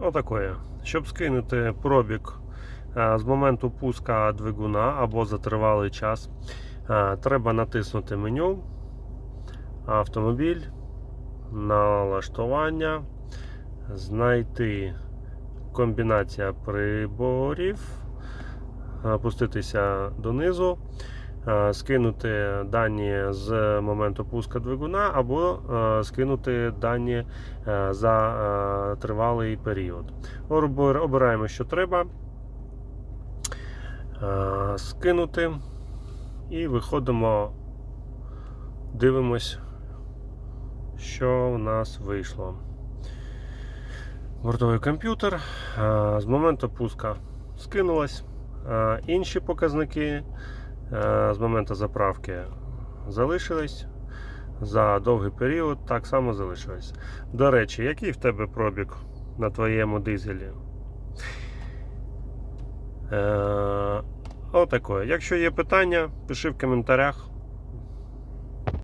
Отакое. Щоб скинути пробіг е, з моменту пуска двигуна або за тривалий час, е, треба натиснути меню, автомобіль, налаштування, знайти комбінація приборів, опуститися донизу, скинути дані з моменту пуска двигуна або е, скинути дані е, за е, тривалий період. Обираємо, що треба. Е, Скинути і виходимо, дивимось, що в нас вийшло. Бортовий комп'ютер е, з моменту пуска скинулось. Е, Інші показники е, з моменту заправки залишились. За довгий період так само залишились. До речі, який в тебе пробіг на твоєму дизелі? Е. Якщо є питання, пиши в коментарях.